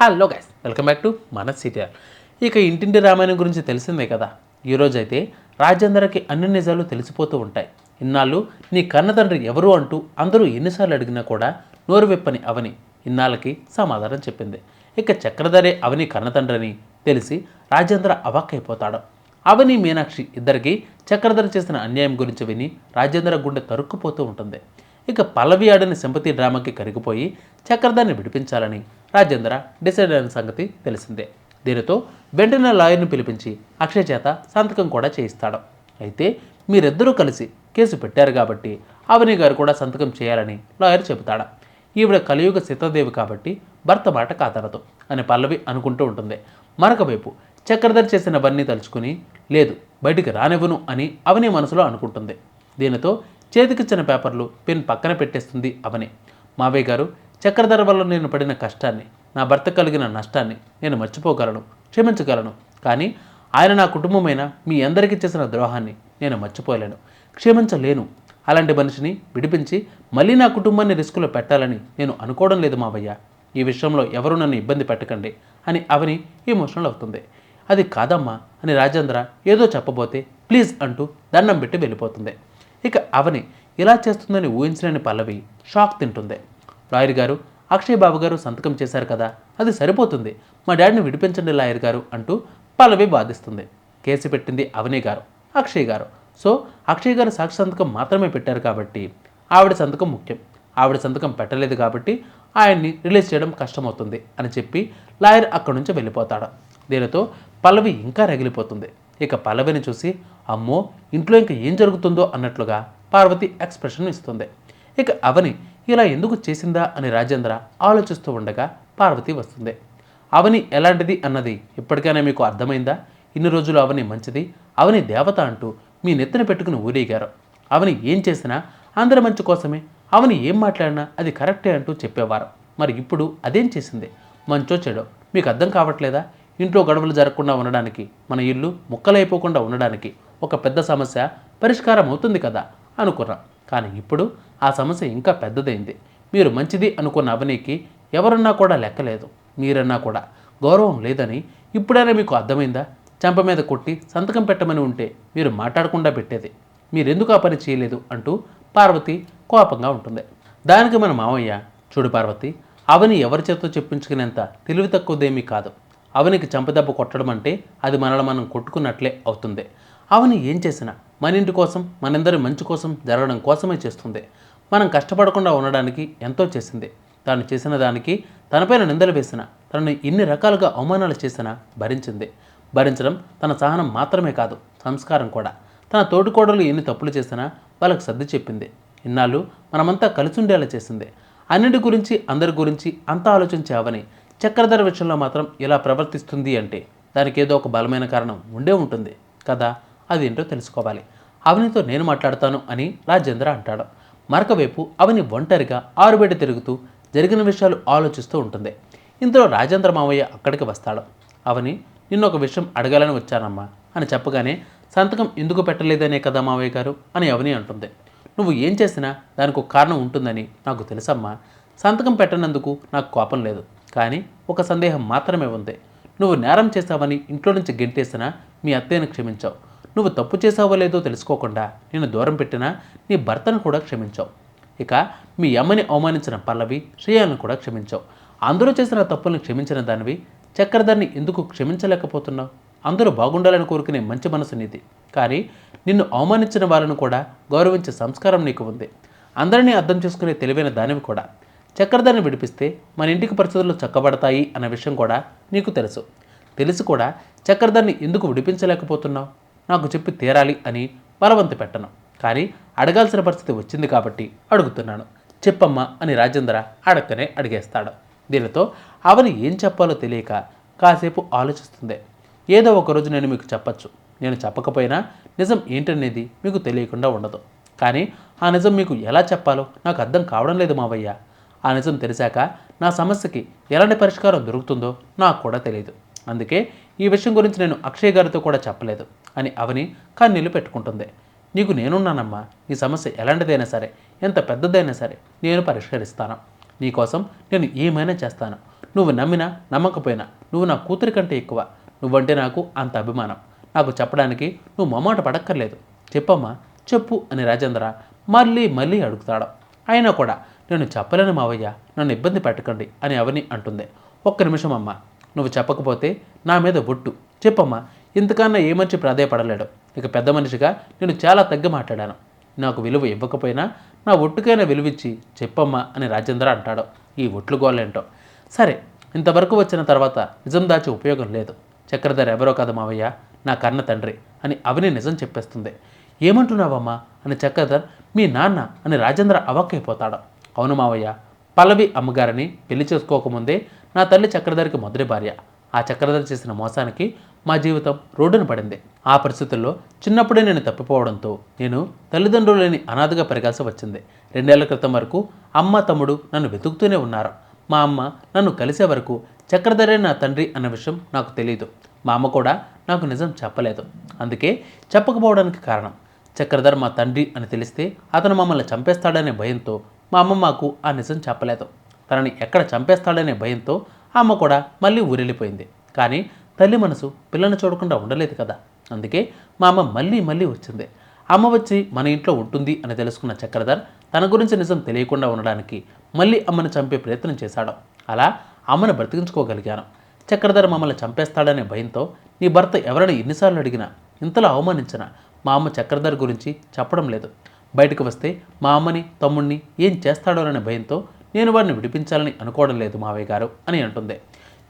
Hello guys welcome back to మన సిటీఆర్. ఇక ఇంటింటి రామాయణం గురించి తెలిసిందే కదా? ఈరోజైతే రాజేంద్రకి అన్ని నిజాలు తెలిసిపోతూ ఉంటాయి. ఇన్నాళ్ళు నీ కన్నతండ్రి ఎవరు అంటూ అందరూ ఎన్నిసార్లు అడిగినా కూడా నోరు విప్పని అవని ఇన్నాళ్ళకి సమాధానం చెప్పింది. ఇక చక్రధరే అవని కన్న తెలిసి రాజేంద్ర అవాక్కైపోతాడు. అవని మీనాక్షి ఇద్దరికి చక్రధర చేసిన అన్యాయం గురించి విని రాజేంద్ర గుండె తరుక్కుపోతూ ఉంటుంది. ఇక పల్లవి ఆడిన సింపతి డ్రామాకి కరిగిపోయి చక్రధాన్ని విడిపించాలని రాజేంద్ర డిసైడ్ అయిన సంగతి తెలిసిందే. దీనితో వెంటనే లాయర్ని పిలిపించి అక్షయ్ చేత సంతకం కూడా చేయిస్తాడు. అయితే మీరిద్దరూ కలిసి కేసు పెట్టారు కాబట్టి అవని గారు కూడా సంతకం చేయాలని లాయర్ చెబుతాడు. ఈవిడ కలియుగ సీతాదేవి కాబట్టి భర్త మాట కాదనదు అని పల్లవి అనుకుంటూ ఉంటుంది. మరొక వైపు చక్రధర్ చేసినవన్నీ తలుచుకుని లేదు బయటికి రానివ్వను అని అవని మనసులో అనుకుంటుంది. దీనితో చేతికిచ్చిన పేపర్లు పెన్ పక్కన పెట్టేస్తుంది అవని. మావయ్య గారు చక్రధర వల్ల నేను పడిన కష్టాన్ని నా భర్త కలిగిన నష్టాన్ని నేను మర్చిపోగలను క్షమించగలను. కానీ ఆయన నా కుటుంబమైన మీ అందరికీ చేసిన ద్రోహాన్ని నేను మర్చిపోలేను క్షమించలేను. అలాంటి మనిషిని విడిపించి మళ్ళీ నా కుటుంబాన్ని రిస్కులో పెట్టాలని నేను అనుకోవడం లేదు మావయ్య. ఈ విషయంలో ఎవరు నన్ను ఇబ్బంది పెట్టకండి అని అవని ఎమోషనల్ అవుతుంది. అది కాదమ్మా అని రాజేంద్ర ఏదో చెప్పబోతే ప్లీజ్ అంటూ దండం పెట్టి వెళ్ళిపోతుంది. అవని ఇలా చేస్తుందని ఊహించలేని పల్లవి షాక్ తింటుంది. లాయర్ గారు అక్షయ్ బాబు గారు సంతకం చేశారు కదా అది సరిపోతుంది. మా డాడీని విడిపించండి లాయర్ గారు అంటూ పల్లవి బాధిస్తుంది కేసు పెట్టింది అవని గారు అక్షయ్ గారు. సో అక్షయ్ గారు సాక్షి సంతకం మాత్రమే పెట్టారు కాబట్టి ఆవిడ సంతకం ముఖ్యం. ఆవిడ సంతకం పెట్టలేదు కాబట్టి ఆయన్ని రిలీజ్ చేయడం కష్టమవుతుంది అని చెప్పి లాయర్ అక్కడి నుంచి వెళ్ళిపోతాడు. దీనితో పల్లవి ఇంకా రగిలిపోతుంది. ఇక పల్లవిని చూసి అమ్మో ఇంట్లో ఇంకా ఏం జరుగుతుందో అన్నట్లుగా పార్వతి ఎక్స్ప్రెషన్ ఇస్తుంది. ఇక అవని ఇలా ఎందుకు చేసిందా అని రాజేంద్ర ఆలోచిస్తూ ఉండగా పార్వతి వస్తుంది. అవని ఎలాంటిది అన్నది ఇప్పటికైనా మీకు అర్థమైందా? ఇన్ని రోజులు అవని మంచిది. అవని దేవత అంటూ మీ నెత్తిన పెట్టుకుని ఊరేగారు. అవని ఏం చేసినా అందరి మంచి కోసమే. అవని ఏం మాట్లాడినా అది కరెక్టే అంటూ చెప్పేవారు. మరి ఇప్పుడు అదేం చేసింది? మంచో చెడో? మీకు అర్థం కావట్లేదా? ఇంట్లో గొడవలు జరగకుండా ఉండడానికి మన ఇల్లు ముక్కలైపోకుండా ఉండడానికి ఒక పెద్ద సమస్య పరిష్కారం అవుతుంది కదా. అనుకున్నాం కానీ ఇప్పుడు ఆ సమస్య ఇంకా పెద్దదైంది. మీరు మంచిది అనుకున్న అవనీకి ఎవరన్నా కూడా లెక్కలేదు. మీరన్నా కూడా. గౌరవం లేదని ఇప్పుడైనా మీకు అర్థమైందా? చెంప మీద కొట్టి సంతకం పెట్టమని ఉంటే మీరు మాట్లాడకుండా పెట్టేది. మీరెందుకు ఆ పని చేయలేదు అంటూ పార్వతి కోపంగా ఉంటుంది. దానికి మన మావయ్య చూడు పార్వతి అవని ఎవరి చేతితో చెప్పించుకునేంత తెలివి తక్కువదేమీ కాదు. అవనికి చంపదెబ్బ కొట్టడం అంటే అది మనల్ని మనం కొట్టుకున్నట్లే అవుతుంది. అవని ఏం చేసినా మన ఇంటి కోసం మనందరి మంచి కోసం జరగడం కోసమే చేస్తుంది. మనం కష్టపడకుండా ఉండడానికి ఎంతో చేసింది. తాను చేసిన దానికి తనపైన నిందలు వేసిన తనని ఎన్ని రకాలుగా అవమానాలు చేసినా భరించింది. భరించడం తన సహనం మాత్రమే కాదు సంస్కారం కూడా. తన తోటికోడలు ఎన్ని తప్పులు చేసినా వాళ్ళకి సర్ది చెప్పింది. ఇన్నాళ్ళు మనమంతా కలిసి ఉండేలా చేసింది. అన్నిటి గురించి అందరి గురించి అంతా ఆలోచించావని చక్రధర విషయంలో మాత్రం ఇలా ప్రవర్తిస్తుంది అంటే దానికి ఏదో ఒక బలమైన కారణం ఉండే ఉంటుంది కదా? అదేంటో తెలుసుకోవాలి. అవనితో నేను మాట్లాడతాను అని రాజేంద్ర అంటాడు. మరొకవైపు అవని ఒంటరిగా ఆరుబయట తిరుగుతూ జరిగిన విషయాలు ఆలోచిస్తూ ఉంటుంది. ఇంతలో రాజేంద్ర మావయ్య అక్కడికి వస్తాడు. అవని నిన్న ఒక విషయం అడగాలని వచ్చానమ్మా అని చెప్పగానే సంతకం ఎందుకు పెట్టలేదనే కదా మావయ్య గారు అని అవని అంటుంది. నువ్వు ఏం చేసినా దానికి ఒక కారణం ఉంటుందని నాకు తెలుసమ్మా. సంతకం పెట్టనందుకు నాకు కోపం లేదు. కానీ ఒక సందేహం మాత్రమే ఉంది. నువ్వు నేరం చేశావని ఇంట్లో నుంచి గెంటేసినా మీ అత్తయ్యను క్షమించావు. నువ్వు తప్పు చేసావో లేదో తెలుసుకోకుండా నేను దూరం పెట్టినా నీ భర్తను కూడా క్షమించావు. ఇక మీ అమ్మని అవమానించిన పల్లవి శ్రేయాలను కూడా క్షమించావు. అందరూ చేసిన తప్పులను క్షమించిన దానివి చక్రధర్ని ఎందుకు క్షమించలేకపోతున్నావు? అందరూ బాగుండాలని కోరుకునే మంచి మనసు నీది. కానీ నిన్ను అవమానించిన వాళ్ళను కూడా గౌరవించే సంస్కారం నీకు ఉంది. అందరినీ అర్థం చేసుకునే తెలివైన దానివి కూడా. చక్రధర్ని విడిపిస్తే మన ఇంటికి పరిస్థితులు చక్కబడతాయి అన్న విషయం కూడా నీకు తెలుసు. తెలిసి కూడా చక్రధర్ని ఎందుకు విడిపించలేకపోతున్నావు? నాకు చెప్పి తీరాలి అని బలవంత పెట్టను. కానీ అడగాల్సిన పరిస్థితి వచ్చింది కాబట్టి అడుగుతున్నాను. చెప్పమ్మా అని రాజేంద్ర అడక్కనే అడిగేస్తాడు. దీనితో అవని ఏం చెప్పాలో తెలియక కాసేపు ఆలోచిస్తుంది. ఏదో ఒకరోజు నేను మీకు చెప్పచ్చు. నేను చెప్పకపోయినా నిజం ఏంటనేది మీకు తెలియకుండా ఉండదు. కానీ ఆ నిజం మీకు ఎలా చెప్పాలో నాకు అర్థం కావడం లేదు మావయ్య. ఆ నిజం తెలిసాక నా సమస్యకి ఎలాంటి పరిష్కారం దొరుకుతుందో నాకు కూడా తెలియదు. అందుకే ఈ విషయం గురించి నేను అక్షయ్ గారితో కూడా చెప్పలేదు అని అవని కన్నీళ్ళు పెట్టుకుంటుంది. నీకు నేనున్నానమ్మా. నీ సమస్య ఎలాంటిదైనా సరే ఎంత పెద్దదైనా సరే నేను పరిష్కరిస్తాను. నీకోసం నేను ఏమైనా చేస్తాను. నువ్వు నమ్మినా నమ్మకపోయినా నువ్వు నా కూతురి కంటే ఎక్కువ. నువ్వంటే నాకు అంత అభిమానం. నాకు చెప్పడానికి నువ్వు మొమాట పడక్కర్లేదు. చెప్పమ్మా చెప్పు అని రాజేంద్ర మళ్ళీ మళ్ళీ అడుగుతాడు. అయినా కూడా నేను చెప్పలేను మావయ్య. నన్ను ఇబ్బంది పెట్టకండి అని అవని అంటుంది. ఒక్క నిమిషం అమ్మా. నువ్వు చెప్పకపోతే నా మీద బొట్టు. చెప్పమ్మా ఇంతకన్నా ఏ మనిషి ప్రాధాయపడలేడు. ఇక పెద్ద మనిషిగా నేను చాలా తగ్గి మాట్లాడాను. నాకు విలువ ఇవ్వకపోయినా నా ఒట్టుకైనా విలువిచ్చి చెప్పమ్మా అని రాజేంద్ర అంటాడు. ఈ ఒట్లు గోలేంటో సరే ఇంతవరకు వచ్చిన తర్వాత నిజం దాచి ఉపయోగం లేదు. చక్రధర్ ఎవరో కదా మావయ్య నా కన్న తండ్రి అని అవిని నిజం చెప్పేస్తుంది. ఏమంటున్నావమ్మా అని చక్రధర్ మీ నాన్న అని రాజేంద్ర అవక్కైపోతాడు. అవును మావయ్య పల్లవి అమ్మగారిని పెళ్ళి చేసుకోకముందే నా తల్లి చక్రధరికి మొదటి భార్య. ఆ చక్రధర్ చేసిన మోసానికి మా జీవితం రోడ్డున పడింది. ఆ పరిస్థితుల్లో చిన్నప్పుడే నేను తప్పిపోవడంతో నేను తల్లిదండ్రులు లేని అనాథగా పెరగాల్సి వచ్చింది. రెండేళ్ళ క్రితం వరకు అమ్మ తమ్ముడు నన్ను వెతుకుతూనే ఉన్నారు. మా అమ్మ నన్ను కలిసే వరకు చక్రధరే నా తండ్రి అన్న విషయం నాకు తెలియదు మా అమ్మ కూడా నాకు నిజం చెప్పలేదు. అందుకే చెప్పకపోవడానికి కారణం చక్రధర్ మా తండ్రి అని తెలిస్తే అతను మమ్మల్ని చంపేస్తాడనే భయంతో మా అమ్మ మాకు ఆ నిజం చెప్పలేదు. తనని ఎక్కడ చంపేస్తాడనే భయంతో ఆ అమ్మ కూడా మళ్ళీ ఊరెళ్ళిపోయింది. కానీ తల్లి మనసు పిల్లని చూడకుండా ఉండలేదు కదా. అందుకే మా అమ్మ మళ్ళీ మళ్ళీ వచ్చింది. అమ్మ వచ్చి మన ఇంట్లో ఉంటుంది అని తెలుసుకున్న చక్రధర్ తన గురించి నిజం తెలియకుండా ఉండడానికి మళ్ళీ అమ్మను చంపే ప్రయత్నం చేశాడు. అలా అమ్మను బ్రతికించుకోగలిగాను. చక్రధర్ మమ్మల్ని చంపేస్తాడనే భయంతో నీ భర్త ఎవరైనా ఎన్నిసార్లు అడిగినా ఇంతలో అవమానించినా మా అమ్మ చక్రధర్ గురించి చెప్పడం లేదు. బయటకు వస్తే మా అమ్మని తమ్ముణ్ణి ఏం చేస్తాడోననే భయంతో నేను వాడిని విడిపించాలని అనుకోవడం లేదు మావయ్య గారు అని అంటుంది.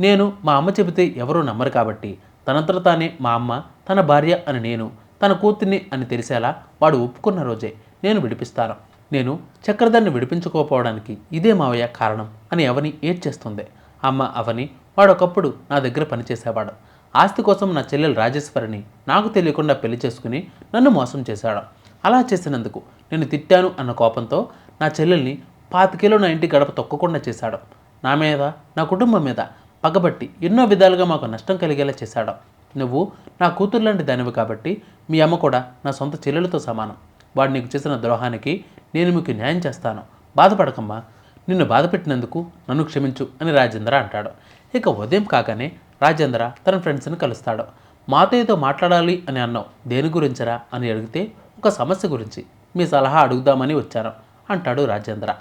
నేను మా అమ్మ చెబితే ఎవరూ నమ్మరు కాబట్టి తనంతట తానే మా అమ్మ తన భార్య అని నేను తన కూతుర్ని అని తెలిసేలా వాడు ఒప్పుకున్న రోజే నేను విడిపిస్తాను. నేను చక్రధర్ని విడిపించుకోకపోవడానికి ఇదే మావయ్య కారణం అని అవని ఏడ్చేస్తుంది. అమ్మ అవని వాడొకప్పుడు నా దగ్గర పనిచేసేవాడు. ఆస్తి కోసం నా చెల్లెలు రాజేశ్వరిని నాకు తెలియకుండా పెళ్ళి చేసుకుని నన్ను మోసం చేశాడు. అలా చేసినందుకు నేను తిట్టాను అన్న కోపంతో నా చెల్లెల్ని పాతికేలో నా ఇంటి గడప తొక్కకుండా చేశాడు. నా మీద నా కుటుంబం మీద పగబట్టి ఎన్నో విధాలుగా మాకు నష్టం కలిగేలా చేశాడు. నువ్వు నా కూతురు లాంటి దానివి కాబట్టి మీ అమ్మ కూడా నా సొంత చెల్లెలతో సమానం. వాడు నీకు చేసిన ద్రోహానికి నేను మీకు న్యాయం చేస్తాను. బాధపడకమ్మా. నిన్ను బాధపెట్టినందుకు నన్ను క్షమించు అని రాజేంద్ర అంటాడు. ఇక ఉదయం కాగానే రాజేంద్ర తన ఫ్రెండ్స్ని కలుస్తాడు. మాతో ఏదో మాట్లాడాలి అని అన్నావు. దేని గురించరా అని అడిగితే ఒక సమస్య గురించి. మీ సలహా అడుగుదామని వచ్చాను అంటాడు రాజేంద్ర.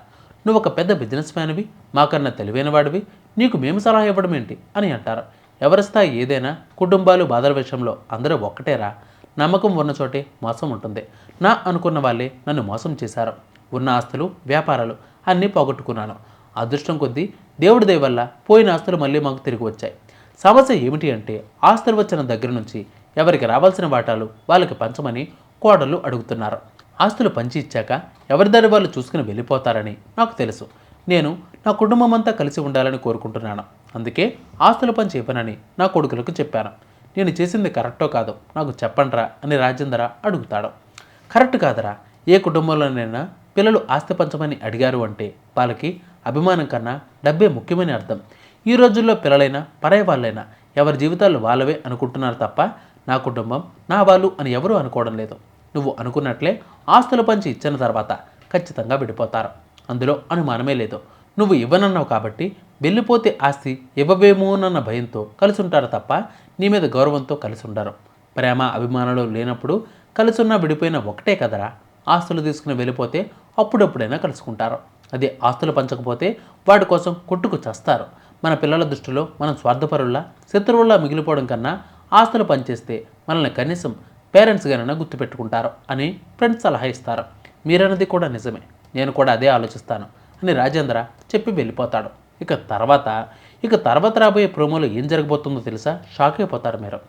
నువ్వు ఒక పెద్ద బిజినెస్ మ్యాన్వి మాకన్నా తెలివైన వాడివి నీకు మేము సలహా ఇవ్వడం ఏంటి? అని అంటారు. ఎవరి స్థాయి ఏదైనా కుటుంబాలు బాధల విషయంలో అందరూ ఒక్కటేరా? నమ్మకం ఉన్న చోటే మోసం ఉంటుంది. నా అనుకున్న వాళ్ళే నన్ను మోసం చేశారు. ఉన్న ఆస్తులు వ్యాపారాలు అన్నీ పోగొట్టుకున్నాను. అదృష్టం కొద్దీ దేవుడి దయ వల్ల పోయిన ఆస్తులు మళ్ళీ మాకు తిరిగి వచ్చాయి. సమస్య ఏమిటి అంటే ఆస్తులు వచ్చిన దగ్గర నుంచి ఎవరికి రావాల్సిన వాటాలు వాళ్ళకి పంచమని కోడళ్ళు అడుగుతున్నారు. ఆస్తులు పంచి ఇచ్చాక ఎవరిదారి వాళ్ళు చూసుకుని వెళ్ళిపోతారని నాకు తెలుసు. నేను నా కుటుంబం అంతా కలిసి ఉండాలని కోరుకుంటున్నాను. అందుకే ఆస్తులు పంచి ఇవ్వనని నా కొడుకులకు చెప్పాను. నేను చేసింది కరెక్టో కాదో నాకు చెప్పండ్రా అని రాజేంద్ర అడుగుతాడు. కరెక్ట్ కాదరా. ఏ కుటుంబంలోనైనా పిల్లలు ఆస్తి పంచమని అడిగారు అంటే వాళ్ళకి అభిమానం కన్నా డబ్బే ముఖ్యమని అర్థం. ఈ రోజుల్లో పిల్లలైనా పరాయి వాళ్ళైనా ఎవరి జీవితాలు వాళ్ళవే అనుకుంటున్నారు తప్ప నా కుటుంబం నా వాళ్ళు అని ఎవరూ అనుకోవడం లేదు. నువ్వు అనుకున్నట్లే ఆస్తులు పంచి ఇచ్చిన తర్వాత ఖచ్చితంగా విడిపోతారు. అందులో అనుమానమే లేదు. నువ్వు ఇవ్వనన్నావు కాబట్టి వెళ్ళిపోతే ఆస్తి ఇవ్వవేమోనన్న భయంతో కలిసి ఉంటారు తప్ప నీ మీద గౌరవంతో కలిసి ఉండరు ప్రేమ అభిమానాలు లేనప్పుడు కలిసున్నా విడిపోయిన ఒకటే కదరా? ఆస్తులు తీసుకుని వెళ్ళిపోతే అప్పుడప్పుడైనా కలుసుకుంటారు. అదే ఆస్తులు పంచకపోతే వాటి కోసం కొట్టుకు చస్తారు. మన పిల్లల దృష్టిలో మనం స్వార్థపరుల్లా శత్రువుల్లా మిగిలిపోవడం కన్నా ఆస్తులు పనిచేస్తే మనల్ని కనీసం పేరెంట్స్గానైనా గుర్తుపెట్టుకుంటారు అని ఫ్రెండ్స్ సలహా ఇస్తారు. మీరన్నది కూడా నిజమే. నేను కూడా అదే ఆలోచిస్తాను అని రాజేంద్ర చెప్పి వెళ్ళిపోతాడు. ఇక తర్వాత ఇక తర్వాత రాబోయే ప్రోమోలో ఏం జరగబోతుందో తెలుసా? షాక్ అయిపోతారు మీరు.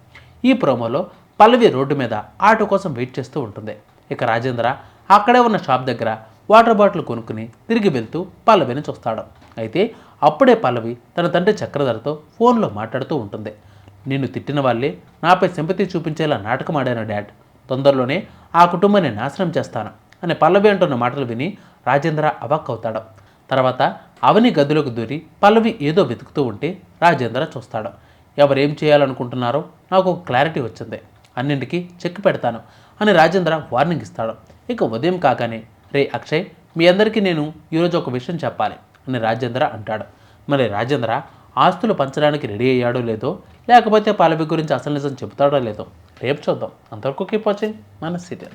ఈ ప్రోమోలో పల్లవి రోడ్డు మీద ఆటో కోసం వెయిట్ చేస్తూ ఉంటుంది. ఇక రాజేంద్ర అక్కడే ఉన్న షాప్ దగ్గర వాటర్ బాటిల్ కొనుక్కుని తిరిగి వెళ్తూ పల్లవిని చూస్తాడు. అయితే అప్పుడే పల్లవి తన తండ్రి చక్రధరతో ఫోన్లో మాట్లాడుతూ ఉంటుంది. నిన్ను తిట్టిన వాళ్ళే నాపై సింపతి చూపించేలా నాటకం ఆడాను డాడ్. తొందరలోనే ఆ కుటుంబాన్ని నాశనం చేస్తాను అని పల్లవి అంటున్న మాటలు విని రాజేంద్ర అవాక్ అవుతాడు. తర్వాత అవని గదిలోకి దూరి పల్లవి ఏదో వెతుకుతూ ఉంటే రాజేంద్ర చూస్తాడు. ఎవరేం చేయాలనుకుంటున్నారో నాకు ఒక క్లారిటీ వచ్చింది. అన్నింటికి చెక్ పెడతాను అని రాజేంద్ర వార్నింగ్ ఇస్తాడు. ఇక ఉదయం కాగానే రే అక్షయ్ మీ అందరికీ నేను ఈరోజు ఒక విషయం చెప్పాలి అని రాజేంద్ర అంటాడు. మరి రాజేంద్ర ఆస్తులు పంచడానికి రెడీ అయ్యాడో లేదో లేకపోతే పాలబి గురించి అసలు నిజం చెబుతాడో లేదో రేపు చూద్దాం. అంతవరకు కీప్ వాచింగ్ మన సీరియల్.